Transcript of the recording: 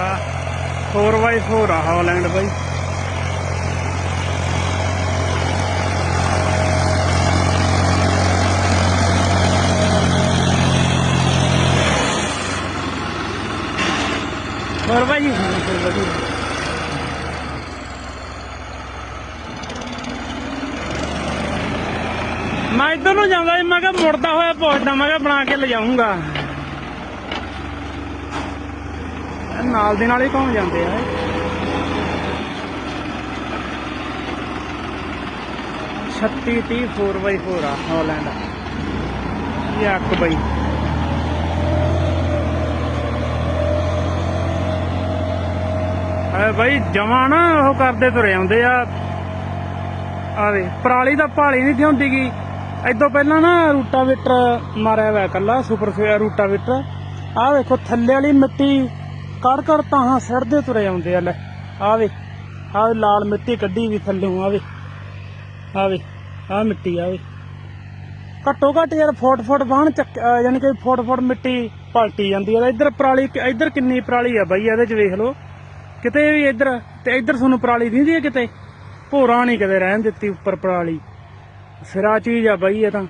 ਆ 4x4 ਆ Holland ਬਾਈ। ਹੋਰ ਬਾਈ? ਵਧੀਆ ਮੈਂ ਇਧਰ ਨੂੰ ਜਾਂਦਾ ਮੈਂ ਕਿਹਾ ਮੁੜਦਾ ਹੋਇਆ ਪਹੁੰਚਦਾ ਮੈਂ ਕਿਹਾ ਬਣਾ ਕੇ ਲਿਜਾਊਂਗਾ ਇਹ ਨਾਲ ਦੇ ਨਾਲ ਹੀ ਘੁੰਮ ਜਾਂਦੇ ਆ ਇਹ। ਛੱਤੀ 30 4x4 ਆ, ਹਾਲੈਂਡ। ਇਹ ਬਈ। ਆ ਬਈ, ਜਮਾ ਨਾ ਉਹ ਕਰਦੇ ਤੁਰੇ ਆਉਂਦੇ ਆ। ਆਵੇ, ਪਰਾਲੀ ਦਾ ਭਾਲੀ ਨਹੀਂ ਹੁੰਦੀ ਗੀ। ਇਦੋਂ ਪਹਿਲਾਂ ਨਾ ਰੂਟਾਵੇਟਰ ਮਾਰਿਆ ਹੋਇਆ ਕੱਲਾ ਸੁਪਰ ਰੂਟਾਵੇਟਰ। ਆਹ ਵੇਖੋ, ਥੱਲੇ ਵਾਲੀ ਮਿੱਟੀ ਕੜ ਕੜ ਤਾਹਾਂ ਸੜਦੇ ਤੁਰੇ ਆਉਂਦੇ ਆ, ਲੈ ਆਵੇ ਆਹ ਲਾਲ ਮਿੱਟੀ ਕੱਢੀ ਵੀ ਥੱਲੋਂ ਆਵੇ ਆਵੇ ਆਹ ਮਿੱਟੀ ਆਵੇ ਘੱਟੋ ਘੱਟ ਯਾਰ ਫੁੱਟ ਫੁੱਟ ਬਾਹਣ ਚੱਕ, ਅਹ ਯਾਨੀ ਕਿ ਫੁੱਟ ਫੁੱਟ ਮਿੱਟੀ ਪਲਟੀ ਜਾਂਦੀ ਆ ਇੱਧਰ ਪਰਾਲੀ ਇੱਧਰ ਕਿੰਨੀ ਪਰਾਲੀ ਆ ਬਾਈ, ਇਹਦੇ ਚ ਵੇਖ ਲਓ। ਕਿਤੇ ਵੀ ਇੱਧਰ, ਤੇ ਇੱਧਰ ਤੁਹਾਨੂੰ ਪਰਾਲੀ ਦਿੰਦੀ ਹੈ ਕਿਤੇ? ਭੋਰਾ ਨਹੀਂ ਕਦੇ ਰਹਿਣ ਦਿੱਤੀ ਉੱਪਰ ਪਰਾਲੀ। ਸਿਰਾ ਚੀਜ਼ ਆ ਬਾਈ ਇਹ ਤਾਂ।